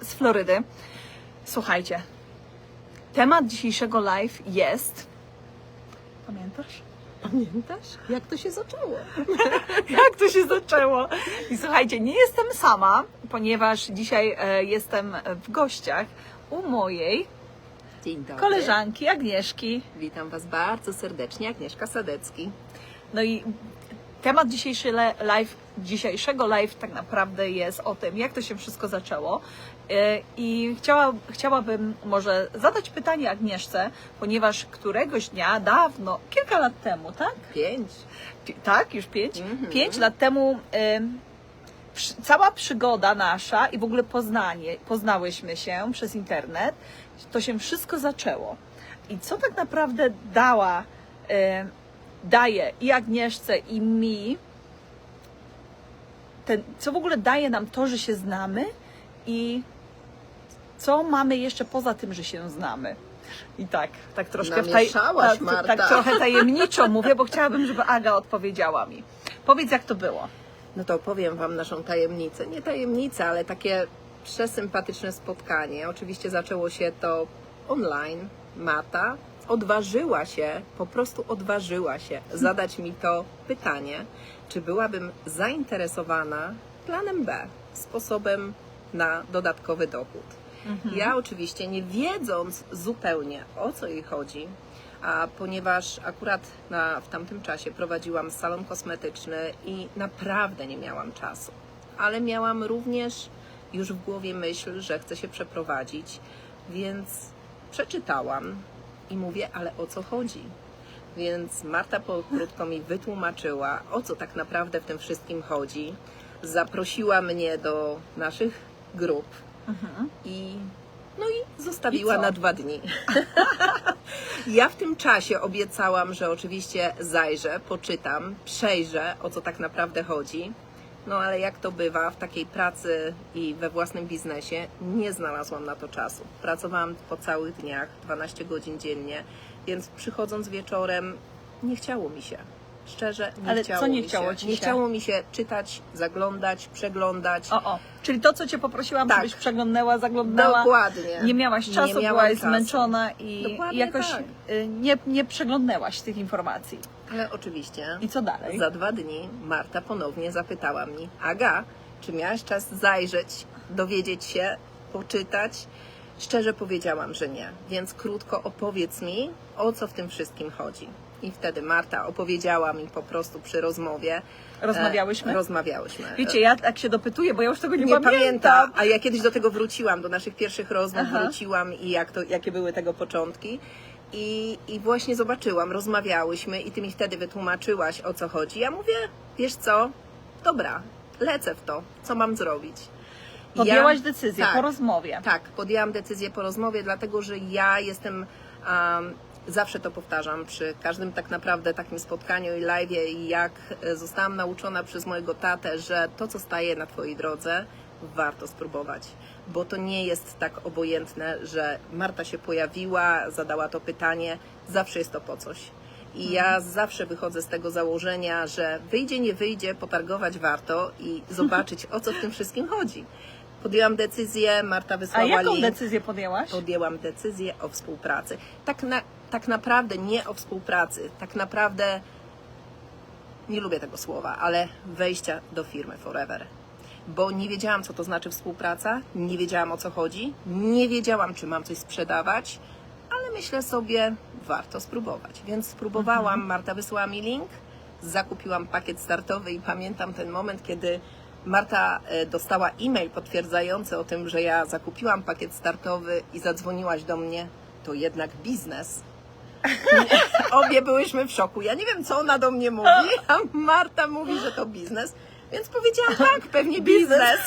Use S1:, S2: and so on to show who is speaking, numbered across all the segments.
S1: z Florydy. Słuchajcie, temat dzisiejszego live jest. Pamiętasz?
S2: Pamiętasz, jak to się zaczęło?
S1: Jak to się zaczęło? I słuchajcie, nie jestem sama, ponieważ dzisiaj e, jestem w gościach u mojej koleżanki Agnieszki.
S2: Witam Was bardzo serdecznie, Agnieszka Sadecki.
S1: No i temat dzisiejszy live, dzisiejszego live tak naprawdę jest o tym, jak to się wszystko zaczęło. E, I chciała, chciałabym może zadać pytanie Agnieszce, ponieważ któregoś dnia, dawno, kilka lat temu, tak?
S2: Pięć.
S1: Pi- Tak, już pięć?
S2: Mhm.
S1: Pięć lat temu cała przygoda nasza i w ogóle poznanie, poznałyśmy się przez internet, to się wszystko zaczęło. I co tak naprawdę dała, daje i Agnieszce, i mi, ten, co w ogóle daje nam to, że się znamy i co mamy jeszcze poza tym, że się znamy. I tak, tak troszkę w tak,
S2: Marta.
S1: tak trochę tajemniczo mówię, bo chciałabym, żeby Aga odpowiedziała mi. Powiedz, jak to było.
S2: No to opowiem Wam naszą tajemnicę. Nie tajemnicę, ale takie przesympatyczne spotkanie. Oczywiście zaczęło się to online. Mata odważyła się, po prostu odważyła się zadać mi to pytanie, czy byłabym zainteresowana planem B, sposobem na dodatkowy dochód. Ja oczywiście nie wiedząc zupełnie o co jej chodzi, a ponieważ akurat na, w tamtym czasie prowadziłam salon kosmetyczny i naprawdę nie miałam czasu, ale miałam również już w głowie myśl, że chcę się przeprowadzić, więc przeczytałam i mówię, ale o co chodzi? Więc Marta krótko mi wytłumaczyła, o co tak naprawdę w tym wszystkim chodzi. Zaprosiła mnie do naszych grup i no i zostawiła
S1: I
S2: na dwa dni. ja w tym czasie obiecałam, że oczywiście zajrzę, poczytam, przejrzę, o co tak naprawdę chodzi. No ale jak to bywa w takiej pracy i we własnym biznesie, nie znalazłam na to czasu. Pracowałam po całych dniach, 12 godzin dziennie, więc przychodząc wieczorem nie chciało mi się. Szczerze, nie
S1: Ale
S2: chciało
S1: co nie
S2: mi
S1: chciało
S2: się.
S1: ci
S2: Nie
S1: się?
S2: chciało mi się czytać, zaglądać, przeglądać.
S1: O, o. Czyli to, co cię poprosiłam,
S2: Tak.
S1: żebyś przeglądnęła, zaglądała.
S2: Dokładnie.
S1: Nie miałaś
S2: Nie
S1: czasu,
S2: miałam
S1: byłaś
S2: czasu.
S1: zmęczona i
S2: Dokładnie
S1: jakoś
S2: tak.
S1: y, nie, nie przeglądnęłaś tych informacji.
S2: Ale oczywiście
S1: I co dalej?
S2: za dwa dni Marta ponownie zapytała mnie, Aga, czy miałaś czas zajrzeć, dowiedzieć się, poczytać? Szczerze powiedziałam, że nie, więc krótko opowiedz mi, o co w tym wszystkim chodzi. I wtedy Marta opowiedziała mi po prostu przy rozmowie.
S1: Rozmawiałyśmy?
S2: E, rozmawiałyśmy.
S1: Wiecie, ja tak się dopytuję, bo ja już tego nie,
S2: nie
S1: pamiętam.
S2: pamiętam, a ja kiedyś do tego wróciłam, do naszych pierwszych rozmów
S1: Aha.
S2: wróciłam i jak to, jakie były tego początki. I, I właśnie zobaczyłam, rozmawiałyśmy i ty mi wtedy wytłumaczyłaś o co chodzi. Ja mówię, wiesz co, dobra, lecę w to, co mam zrobić.
S1: Podjęłaś
S2: ja-
S1: decyzję
S2: tak,
S1: po rozmowie.
S2: Tak, podjęłam decyzję po rozmowie, dlatego że ja jestem, um, zawsze to powtarzam, przy każdym tak naprawdę takim spotkaniu i live, i jak e, zostałam nauczona przez mojego tatę, że to, co staje na Twojej drodze, warto spróbować. Bo to nie jest tak obojętne, że Marta się pojawiła, zadała to pytanie, zawsze jest to po coś. I ja zawsze wychodzę z tego założenia, że wyjdzie, nie wyjdzie, potargować warto i zobaczyć, o co w tym wszystkim chodzi. Podjęłam decyzję, Marta
S1: A
S2: wysłała
S1: jaką
S2: link.
S1: decyzję podjęłaś?
S2: Podjęłam decyzję o współpracy. Tak, na, tak naprawdę nie o współpracy, tak naprawdę nie lubię tego słowa, ale wejścia do firmy Forever. Bo nie wiedziałam, co to znaczy współpraca, nie wiedziałam o co chodzi, nie wiedziałam, czy mam coś sprzedawać, ale myślę sobie, warto spróbować. Więc spróbowałam, Marta wysłała mi link, zakupiłam pakiet startowy i pamiętam ten moment, kiedy Marta e, dostała e-mail potwierdzający o tym, że ja zakupiłam pakiet startowy i zadzwoniłaś do mnie, to jednak biznes. Obie byłyśmy w szoku. Ja nie wiem, co ona do mnie mówi, a Marta mówi, że to biznes, więc powiedziałam tak, pewnie biznes.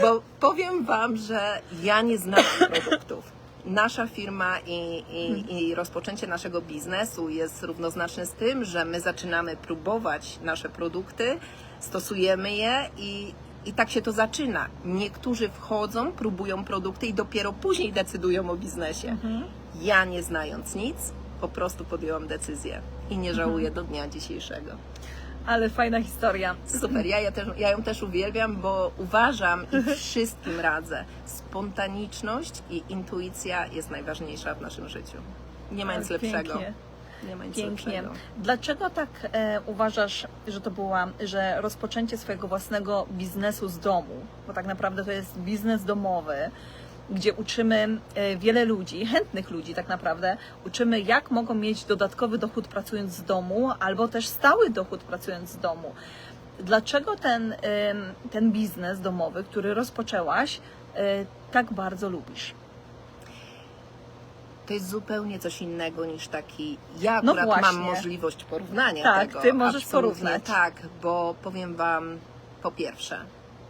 S2: Bo powiem Wam, że ja nie znałam produktów. Nasza firma i, i, i rozpoczęcie naszego biznesu jest równoznaczne z tym, że my zaczynamy próbować nasze produkty, stosujemy je i, i tak się to zaczyna. Niektórzy wchodzą, próbują produkty i dopiero później decydują o biznesie. Ja nie znając nic, po prostu podjęłam decyzję i nie żałuję do dnia dzisiejszego.
S1: Ale fajna historia.
S2: Super, ja, ja, też, ja ją też uwielbiam, bo uważam i wszystkim radzę. Spontaniczność i intuicja jest najważniejsza w naszym życiu. Nie ma nic lepszego.
S1: Pięknie.
S2: Nie ma nic
S1: Pięknie.
S2: lepszego.
S1: Dlaczego tak e, uważasz, że to była, że rozpoczęcie swojego własnego biznesu z domu, bo tak naprawdę to jest biznes domowy, gdzie uczymy e, wiele ludzi, chętnych ludzi tak naprawdę, uczymy jak mogą mieć dodatkowy dochód pracując z domu, albo też stały dochód pracując z domu. Dlaczego ten, ten biznes domowy, który rozpoczęłaś, e, tak bardzo lubisz?
S2: To jest zupełnie coś innego niż taki. Ja
S1: No
S2: akurat mam
S1: właśnie.
S2: możliwość porównania
S1: Tak,
S2: tego.
S1: ty możesz
S2: absolutnie
S1: porównać.
S2: Tak, bo powiem Wam po pierwsze,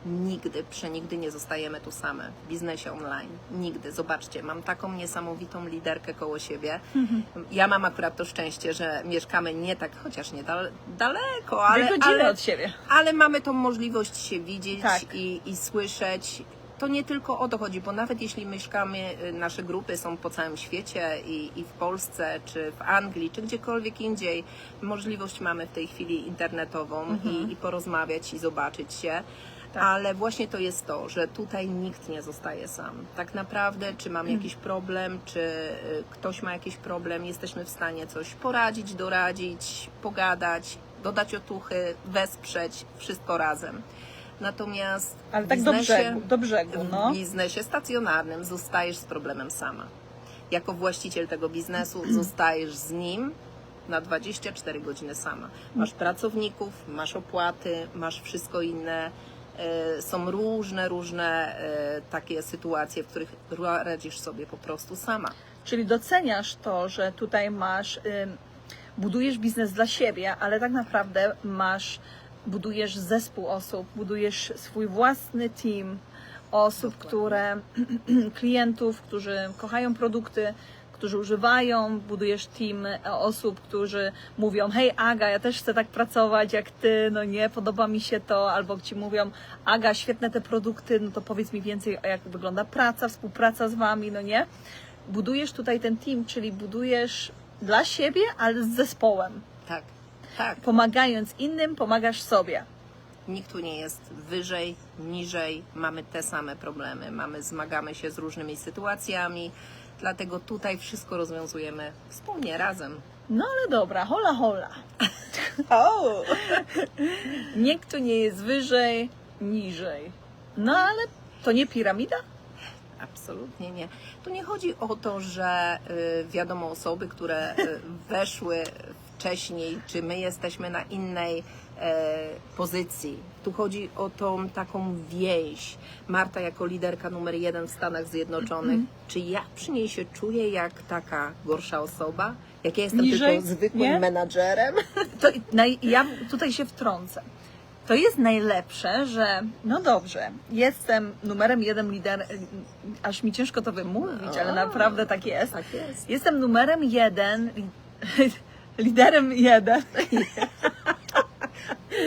S2: nigdy, przenigdy nie zostajemy tu same w biznesie online. Nigdy. Zobaczcie, mam taką niesamowitą liderkę koło siebie. Ja mam akurat to szczęście, że mieszkamy nie tak, chociaż nie dal, daleko, ale, ale,
S1: od siebie.
S2: ale mamy tą możliwość się widzieć
S1: Tak.
S2: i, i słyszeć. To nie tylko o to chodzi, bo nawet jeśli mieszkamy, y, nasze grupy są po całym świecie i, i w Polsce, czy w Anglii, czy gdziekolwiek indziej, możliwość mamy w tej chwili internetową i, i porozmawiać i zobaczyć się.
S1: Tak.
S2: Ale właśnie to jest to, że tutaj nikt nie zostaje sam. Tak naprawdę, czy mam jakiś problem, czy y, ktoś ma jakiś problem, jesteśmy w stanie coś poradzić, doradzić, pogadać, dodać otuchy, wesprzeć, wszystko razem. Natomiast
S1: Ale
S2: w
S1: tak do
S2: biznesie-
S1: brzegu, do brzegu, no.
S2: w biznesie stacjonarnym zostajesz z problemem sama. Jako właściciel tego biznesu zostajesz z nim na 24 godziny sama. Masz pracowników, masz opłaty, masz wszystko inne. E, Są różne, różne e, takie sytuacje, w których radzisz sobie po prostu sama.
S1: Czyli doceniasz to, że tutaj masz, ym, budujesz biznes dla siebie, ale tak naprawdę masz, budujesz zespół osób, budujesz swój własny team osób,
S2: Dokładnie.
S1: które, klientów, którzy kochają produkty, którzy używają, budujesz team osób, którzy mówią, hej Aga, ja też chcę tak pracować jak ty, no nie, podoba mi się to, albo ci mówią, Aga, świetne te produkty, no to powiedz mi więcej, jak wygląda praca, współpraca z wami, no nie? Budujesz tutaj ten team, czyli budujesz dla siebie, ale z zespołem.
S2: Tak, tak.
S1: Pomagając innym, pomagasz sobie.
S2: Nikt tu nie jest wyżej, niżej, mamy te same problemy, mamy, zmagamy się z różnymi sytuacjami, dlatego tutaj wszystko rozwiązujemy wspólnie, razem.
S1: No ale dobra, hola hola. O! Nikt tu nie jest wyżej, niżej. No ale to nie piramida?
S2: Absolutnie nie. Tu nie chodzi o to, że y, wiadomo osoby, które y, weszły wcześniej, czy my jesteśmy na innej pozycji. Tu chodzi o tą taką więź. Marta jako liderka numer jeden w Stanach Zjednoczonych, czy ja przy niej się czuję jak taka gorsza osoba? Jak ja jestem
S1: Niżej?
S2: tylko zwykłym
S1: Nie?
S2: menadżerem?
S1: To ja tutaj się wtrącę. To jest najlepsze, że no dobrze, jestem numerem jeden lider, aż mi ciężko to wymówić, ale naprawdę tak jest.
S2: Tak jest.
S1: Jestem numerem jeden, li, liderem jeden.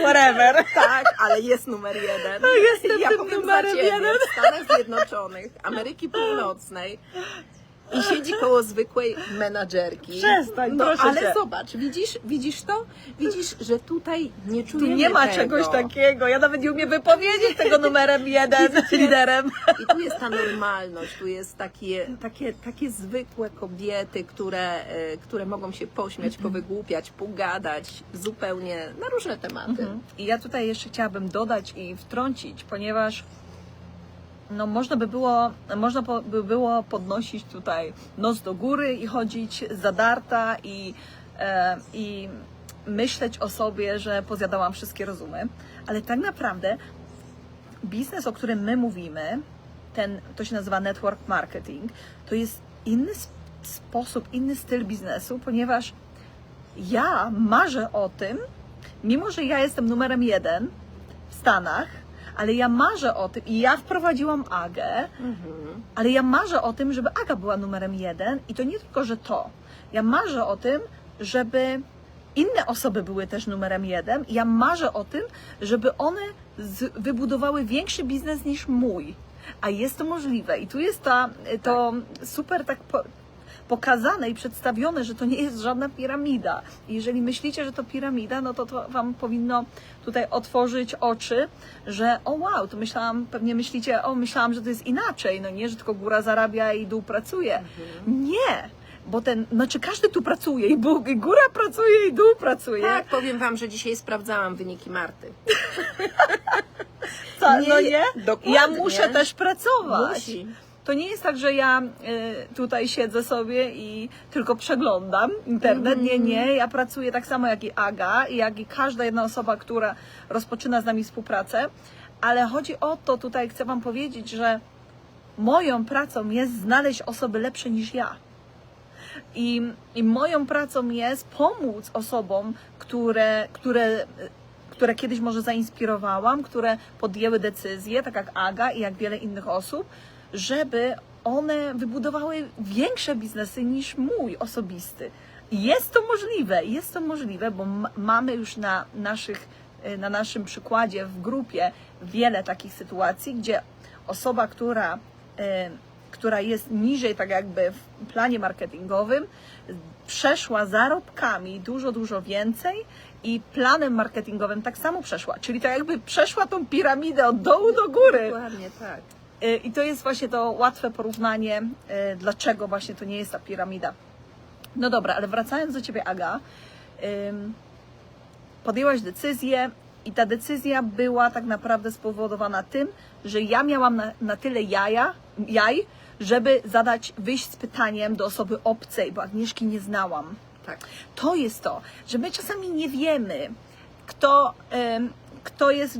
S1: Whatever.
S2: Tak, ale jest numer jeden.
S1: jestem
S2: ja
S1: tym numerem jeden.
S2: W Stanach Zjednoczonych, Ameryki Północnej i siedzi koło zwykłej menadżerki.
S1: Przestań,
S2: no,
S1: proszę
S2: ale
S1: cię.
S2: zobacz, widzisz, widzisz to? Widzisz, że tutaj nie
S1: Tu
S2: czujemy
S1: nie ma
S2: tego.
S1: czegoś takiego. Ja nawet nie umiem wypowiedzieć tego numerem jeden, liderem.
S2: I tu jest ta normalność, tu jest takie, takie, takie zwykłe kobiety, które, e, które mogą się pośmiać, powygłupiać, pogadać zupełnie na różne tematy.
S1: I ja tutaj jeszcze chciałabym dodać i wtrącić, ponieważ no można by było, można by było podnosić tutaj nos do góry i chodzić zadarta i, e, i myśleć o sobie, że pozjadałam wszystkie rozumy, ale tak naprawdę biznes, o którym my mówimy, ten, to się nazywa network marketing, to jest inny sp- sposób, inny styl biznesu, ponieważ ja marzę o tym, mimo że ja jestem numerem jeden w Stanach, ale ja marzę o tym i ja wprowadziłam Agę,
S2: Mhm.
S1: ale ja marzę o tym, żeby Aga była numerem jeden i to nie tylko, że to. Ja marzę o tym, żeby inne osoby były też numerem jeden. Ja marzę o tym, żeby one z, wybudowały większy biznes niż mój. A jest to możliwe. I tu jest ta, to super tak po, pokazane i przedstawione, że to nie jest żadna piramida. I jeżeli myślicie, że to piramida, no to to Wam powinno tutaj otworzyć oczy, że o wow, to myślałam, pewnie myślicie, o myślałam, że to jest inaczej, no nie, że tylko góra zarabia i dół pracuje. Nie! Bo ten, znaczy każdy tu pracuje i Bóg, i góra pracuje i dół pracuje.
S2: Tak, powiem Wam, że dzisiaj sprawdzałam wyniki Marty.
S1: Co,
S2: Nie,
S1: no nie?
S2: dokładnie.
S1: Ja muszę też pracować.
S2: Musi.
S1: To nie jest tak, że ja y, tutaj siedzę sobie i tylko przeglądam internet. Nie, nie. Ja pracuję tak samo jak i Aga, i jak i każda jedna osoba, która rozpoczyna z nami współpracę. Ale chodzi o to, tutaj chcę Wam powiedzieć, że moją pracą jest znaleźć osoby lepsze niż ja. I, I moją pracą jest pomóc osobom, które, które, które kiedyś może zainspirowałam, które podjęły decyzje, tak jak Aga i jak wiele innych osób, żeby one wybudowały większe biznesy niż mój osobisty. Jest to możliwe, jest to możliwe, bo mamy już na, naszych, y, na naszym przykładzie w grupie wiele takich sytuacji, gdzie osoba, która y, która jest niżej, tak jakby w planie marketingowym, przeszła zarobkami dużo, dużo więcej i planem marketingowym tak samo przeszła. Czyli tak jakby przeszła tą piramidę od dołu do góry.
S2: Dokładnie tak.
S1: Y, I to jest właśnie to łatwe porównanie, y, dlaczego właśnie to nie jest ta piramida. No dobra, ale wracając do Ciebie, Aga, podjęłaś decyzję i ta decyzja była tak naprawdę spowodowana tym, że ja miałam na, na tyle jaja, jaj, żeby zadać, wyjść z pytaniem do osoby obcej, bo Agnieszki nie znałam.
S2: Tak.
S1: To jest to, że my czasami nie wiemy, kto, kto jest,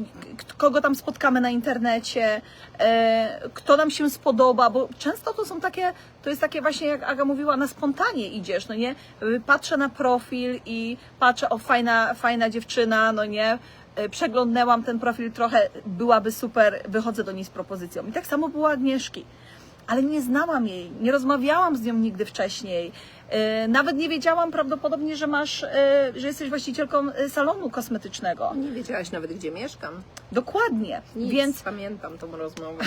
S1: kogo tam spotkamy na internecie, e, kto nam się spodoba, bo często to są takie, to jest takie właśnie, jak Aga mówiła, na spontanie idziesz, no nie? Patrzę na profil i patrzę, o fajna, fajna dziewczyna, no nie? Y, Przeglądnęłam ten profil trochę, byłaby super, wychodzę do niej z propozycją. I tak samo było Agnieszki ale nie znałam jej, nie rozmawiałam z nią nigdy wcześniej. E, Nawet nie wiedziałam prawdopodobnie, że masz, e, że jesteś właścicielką e, salonu kosmetycznego.
S2: Nie wiedziałaś nawet, gdzie mieszkam.
S1: Dokładnie.
S2: Nic,
S1: Więc,
S2: pamiętam tą rozmowę.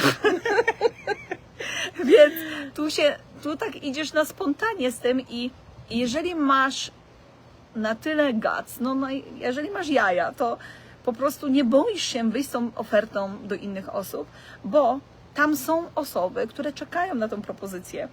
S1: więc tu się, tu tak idziesz na spontanie z tym i jeżeli masz na tyle gac, no, no i jeżeli masz jaja, to po prostu nie boisz się wyjść z tą ofertą do innych osób, bo tam są osoby, które czekają na tą propozycję.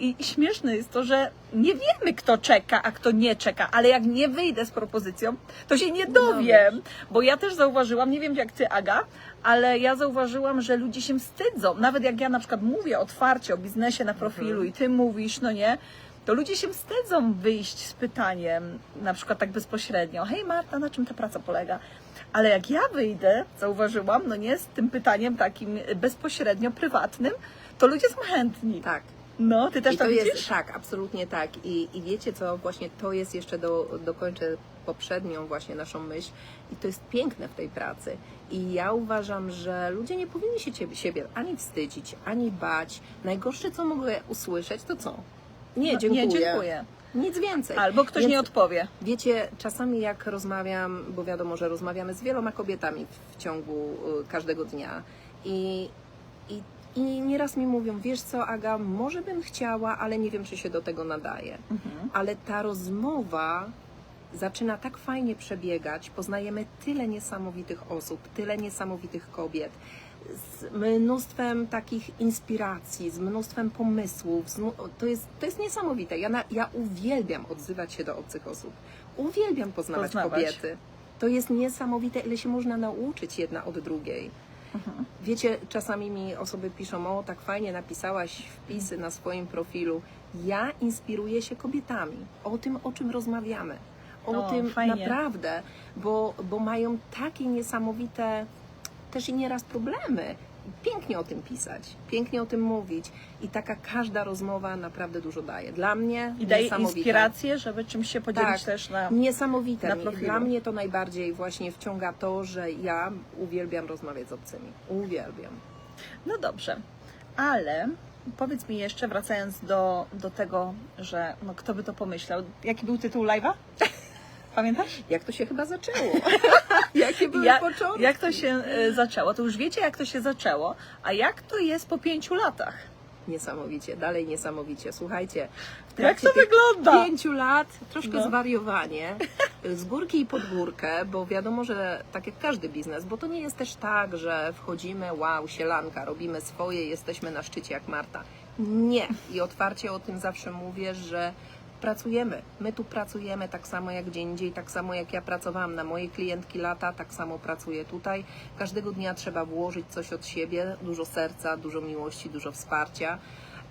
S1: I, śmieszne jest to, że nie wiemy, kto czeka, a kto nie czeka, ale jak nie wyjdę z propozycją, to się nie dowiem. Bo ja też zauważyłam, nie wiem jak ty, Aga, ale ja zauważyłam, że ludzie się wstydzą. Nawet jak ja na przykład mówię otwarcie o biznesie na profilu i ty mówisz, no nie, to ludzie się wstydzą wyjść z pytaniem, na przykład tak bezpośrednio. Hej Marta, na czym ta praca polega? Ale jak ja wyjdę, zauważyłam, no nie, z tym pytaniem takim bezpośrednio prywatnym, to ludzie są chętni.
S2: Tak.
S1: No, ty też
S2: I to
S1: tak
S2: jest,
S1: widzisz?
S2: tak, absolutnie tak. I, I wiecie co, właśnie to jest jeszcze, do, dokończę poprzednią właśnie naszą myśl i to jest piękne w tej pracy. I ja uważam, że ludzie nie powinni się ciebie, siebie ani wstydzić, ani bać. Najgorsze, co mogę usłyszeć, to co? Nie,
S1: No,
S2: dziękuję.
S1: Nie, dziękuję.
S2: Nic więcej.
S1: Albo ktoś
S2: Więc-
S1: nie odpowie.
S2: Wiecie, czasami jak rozmawiam, bo wiadomo, że rozmawiamy z wieloma kobietami w, ciągu y, każdego dnia i, i, i nieraz mi mówią, wiesz co Aga, może bym chciała, ale nie wiem, czy się do tego nadaje.
S1: Mhm.
S2: Ale ta rozmowa zaczyna tak fajnie przebiegać, poznajemy tyle niesamowitych osób, tyle niesamowitych kobiet, z mnóstwem takich inspiracji, z mnóstwem pomysłów. To, jest, to jest niesamowite. Ja, na, ja uwielbiam odzywać się do obcych osób. Uwielbiam poznawać,
S1: Poznawać.
S2: kobiety. To jest niesamowite, ile się można nauczyć jedna od drugiej.
S1: Mhm.
S2: Wiecie, czasami mi osoby piszą, o tak fajnie napisałaś wpisy na swoim profilu. Ja inspiruję się kobietami, o tym, o czym rozmawiamy. O,
S1: O,
S2: tym
S1: fajnie.
S2: naprawdę, bo, bo mają takie niesamowite też i nieraz problemy. Pięknie o tym pisać, pięknie o tym mówić i taka każda rozmowa naprawdę dużo daje. Dla mnie
S1: I daje inspirację, żeby czymś się podzielić
S2: Tak.
S1: też na...
S2: Niesamowite.
S1: na profilu.
S2: Dla mnie to najbardziej właśnie wciąga to, że ja uwielbiam rozmawiać z obcymi. Uwielbiam.
S1: No dobrze, ale powiedz mi jeszcze, wracając do, do tego, że no kto by to pomyślał. Jaki był tytuł live'a? Pamiętasz?
S2: Jak to się chyba zaczęło? Jakie były
S1: Jak,
S2: początki?
S1: jak to się e, zaczęło? To już wiecie, jak to się zaczęło, a jak to jest po pięciu latach?
S2: niesamowicie, dalej niesamowicie. Słuchajcie, w
S1: Jak to wygląda?
S2: pięciu lat troszkę
S1: No.
S2: zwariowanie, z górki i pod górkę, bo wiadomo, że tak jak każdy biznes, bo to nie jest też tak, że wchodzimy, wow, sielanka, robimy swoje, jesteśmy na szczycie jak Marta. Nie. I otwarcie o tym zawsze mówię, że pracujemy. My tu pracujemy tak samo jak gdzie indziej, tak samo jak ja pracowałam na mojej klientki lata, tak samo pracuję tutaj. Każdego dnia trzeba włożyć coś od siebie, dużo serca, dużo miłości, dużo wsparcia,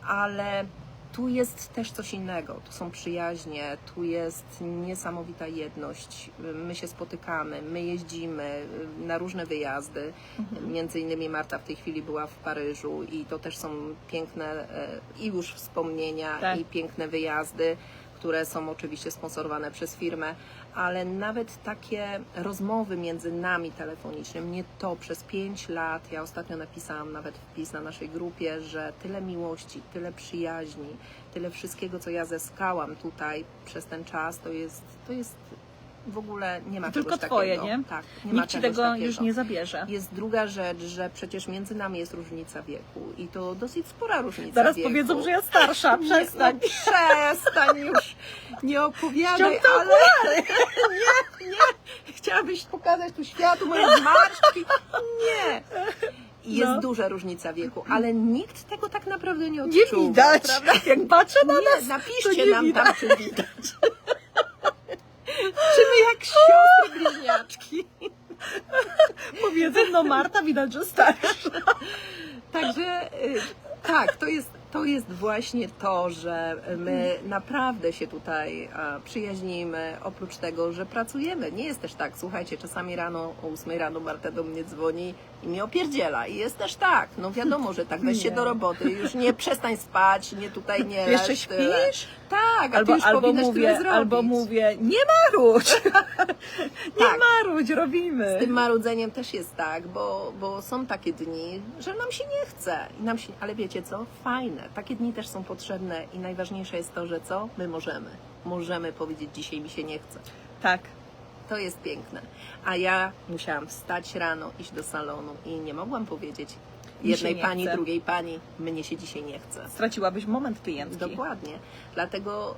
S2: ale tu jest też coś innego. Tu są przyjaźnie, tu jest niesamowita jedność. My się spotykamy, my jeździmy na różne wyjazdy. Między innymi Marta w tej chwili była w Paryżu i to też są piękne e, i już wspomnienia
S1: Tak.
S2: i piękne wyjazdy, które są oczywiście sponsorowane przez firmę, ale nawet takie rozmowy między nami telefoniczne, mnie to przez pięć lat, ja ostatnio napisałam nawet wpis na naszej grupie, że tyle miłości, tyle przyjaźni, tyle wszystkiego, co ja zyskałam tutaj przez ten czas, to jest, to jest w ogóle nie ma
S1: tylko twoje,
S2: takiego.
S1: nie?
S2: Tak, nie
S1: Nikt ci tego
S2: takiego.
S1: już nie zabierze.
S2: Jest druga rzecz, że przecież między nami jest różnica wieku i to dosyć spora różnica
S1: Zaraz
S2: wieku.
S1: powiedzą, że ja starsza,
S2: Nie,
S1: przestań.
S2: No, przestań już, nie opowiadaj, ale nie, nie, chciałabyś pokazać tu światu moje zmarszczki, nie. I Jest
S1: No.
S2: duża różnica wieku, ale nikt tego tak naprawdę nie
S1: Nie
S2: odczuwa.
S1: widać.
S2: Prawda?
S1: Jak patrzę na
S2: Nie,
S1: nas, to
S2: napiszcie
S1: nie
S2: nam
S1: widać.
S2: tam, czy widać. Czy my jak siostry bliźniaczki.
S1: powiedzą, no Marta, widać, że starsza.
S2: Także y, tak, to jest, to jest właśnie to, że my naprawdę się tutaj przyjaźnimy, oprócz tego, że pracujemy. Nie jest też tak, słuchajcie, czasami rano o 8 rano Marta do mnie dzwoni i mnie opierdziela. I jest też tak, no wiadomo, że tak, weź się
S1: Nie.
S2: do roboty, już nie przestań spać, nie tutaj nie
S1: Jeszcze
S2: leż, tyle.
S1: śpisz?
S2: Tak, a
S1: Albo,
S2: ty już
S1: albo,
S2: tyle
S1: mówię,
S2: zrobić.
S1: albo mówię, nie marudź, nie
S2: Tak.
S1: marudź, robimy.
S2: Z tym marudzeniem też jest tak, bo, bo są takie dni, że nam się nie chce. I nam się, ale wiecie co? Fajne. Takie dni też są potrzebne i najważniejsze jest to, że co? My możemy. Możemy powiedzieć, dzisiaj mi się nie chce.
S1: Tak,
S2: To jest piękne. A ja musiałam wstać rano, iść do salonu i nie mogłam powiedzieć jednej pani,
S1: chce.
S2: drugiej pani, mnie się dzisiaj nie chce.
S1: straciłabyś moment klientki.
S2: Dokładnie. Dlatego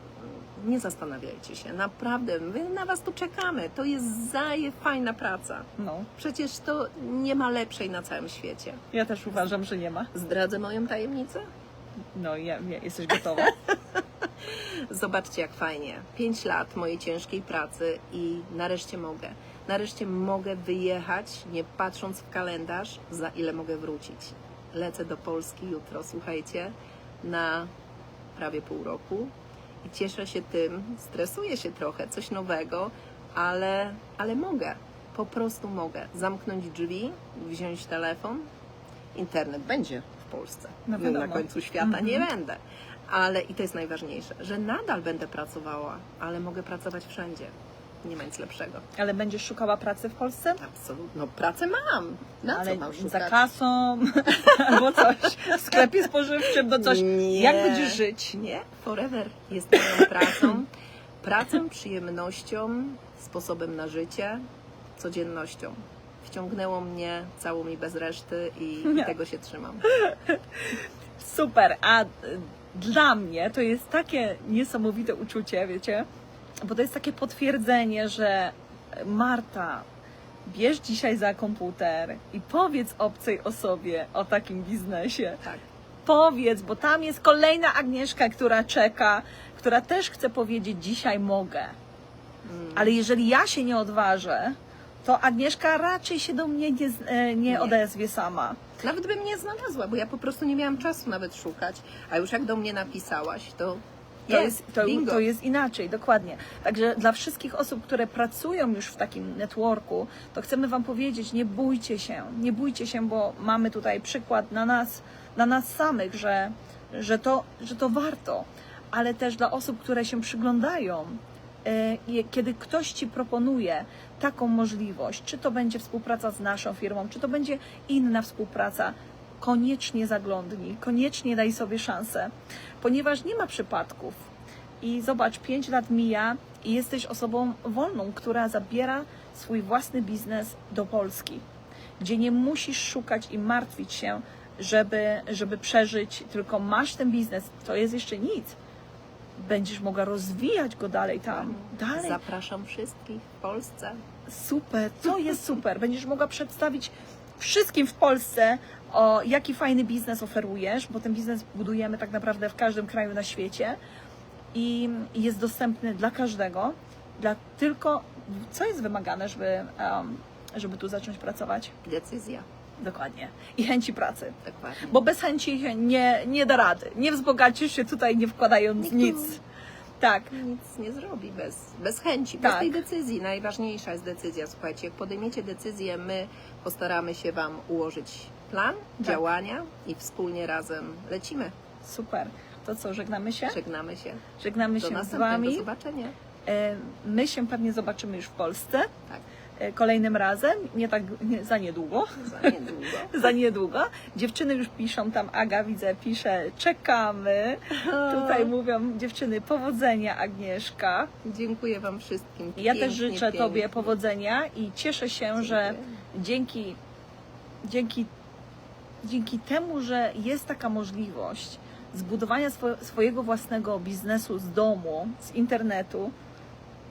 S2: nie zastanawiajcie się. Naprawdę, my na Was tu czekamy. To jest zaje fajna praca.
S1: No,
S2: Przecież to nie ma lepszej na całym świecie.
S1: ja też uważam, że nie ma.
S2: Zdradzę moją tajemnicę?
S1: No, ja, ja, jesteś gotowa?
S2: Zobaczcie, jak fajnie. Pięć lat mojej ciężkiej pracy i nareszcie mogę. Nareszcie mogę wyjechać, nie patrząc w kalendarz, za ile mogę wrócić. Lecę do Polski jutro, słuchajcie, na prawie pół roku i cieszę się tym, stresuję się trochę, coś nowego, ale, ale mogę. Po prostu mogę zamknąć drzwi, wziąć telefon. Internet będzie w Polsce.
S1: No
S2: na końcu świata
S1: Mhm.
S2: nie będę. Ale i to jest najważniejsze, że nadal będę pracowała, ale mogę pracować wszędzie. Nie ma nic lepszego.
S1: Ale będziesz szukała pracy w Polsce?
S2: Absolutnie. No pracę mam. Na
S1: Ale
S2: co mam szukać?
S1: za kasą albo coś. W sklepie spożywczym, do coś.
S2: Nie.
S1: Jak będziesz żyć?
S2: Nie, forever jest moją pracą. Pracą, przyjemnością, sposobem na życie, codziennością. Wciągnęło mnie całą i bez reszty i, i tego się trzymam.
S1: Super, a y, dla mnie to jest takie niesamowite uczucie, wiecie, bo to jest takie potwierdzenie, że Marta, bierz dzisiaj za komputer i powiedz obcej osobie o takim biznesie.
S2: Tak.
S1: Powiedz, bo tam jest kolejna Agnieszka, która czeka, która też chce powiedzieć dzisiaj mogę.
S2: Mm.
S1: Ale jeżeli ja się nie odważę, to Agnieszka raczej się do mnie nie, e, nie
S2: Nie.
S1: odezwie sama.
S2: Nawet bym nie znalazła, bo ja po prostu nie miałam czasu nawet szukać. A już jak do mnie napisałaś, to
S1: To
S2: jest,
S1: jest, to, to jest inaczej, dokładnie. Także dla wszystkich osób, które pracują już w takim networku, to chcemy Wam powiedzieć, nie bójcie się, nie bójcie się, bo mamy tutaj przykład na nas, na nas samych, że, że, to, że to warto, ale też dla osób, które się przyglądają, i kiedy ktoś Ci proponuje taką możliwość, czy to będzie współpraca z naszą firmą, czy to będzie inna współpraca, koniecznie zaglądnij, koniecznie daj sobie szansę, ponieważ nie ma przypadków. I zobacz, 5 lat mija i jesteś osobą wolną, która zabiera swój własny biznes do Polski, gdzie nie musisz szukać i martwić się, żeby, żeby przeżyć, tylko masz ten biznes, to jest jeszcze nic. Będziesz mogła rozwijać go dalej tam. Dalej.
S2: Zapraszam wszystkich w Polsce.
S1: Super, to jest super. Będziesz mogła przedstawić wszystkim w Polsce, o jaki fajny biznes oferujesz, bo ten biznes budujemy tak naprawdę w każdym kraju na świecie i jest dostępny dla każdego. Dla tylko, co jest wymagane, żeby, em, żeby tu zacząć pracować?
S2: Decyzja.
S1: Dokładnie. I chęci pracy.
S2: Dokładnie.
S1: Bo bez chęci nie, nie da rady. Nie wzbogacisz się tutaj, nie wkładając
S2: Nikt
S1: nic. Tak.
S2: nic nie zrobi bez, bez chęci,
S1: Tak.
S2: bez tej decyzji. Najważniejsza jest decyzja. Słuchajcie, jak podejmiecie decyzję, my postaramy się Wam ułożyć plan
S1: Tak.
S2: działania i wspólnie razem lecimy.
S1: Super. To co, żegnamy się?
S2: Żegnamy się.
S1: Żegnamy
S2: Do
S1: się z
S2: następnego
S1: Wami.
S2: zobaczenia.
S1: E, My się pewnie zobaczymy już w Polsce
S2: Tak,
S1: kolejnym razem, nie tak nie, za niedługo.
S2: za niedługo.
S1: Za niedługo. Dziewczyny już piszą tam, Aga widzę, pisze, czekamy. Tutaj mówią dziewczyny, powodzenia Agnieszka.
S2: Dziękuję Wam wszystkim.
S1: Ja też
S2: Pięknie,
S1: życzę
S2: pięknie.
S1: Tobie powodzenia i cieszę się, że
S2: Dziękuję.
S1: dzięki, dzięki, dzięki temu, że jest taka możliwość zbudowania swo- swojego własnego biznesu z domu, z internetu,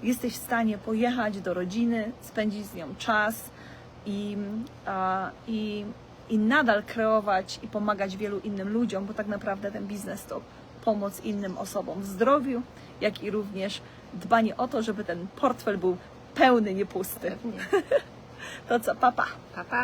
S1: jesteś w stanie pojechać do rodziny, spędzić z nią czas i, a, i, i nadal kreować i pomagać wielu innym ludziom, bo tak naprawdę ten biznes to pomoc innym osobom w zdrowiu, jak i również dbanie o to, żeby ten portfel był pełny, nie pusty.
S2: Pewnie.
S1: To co, papa.
S2: Pa, pa.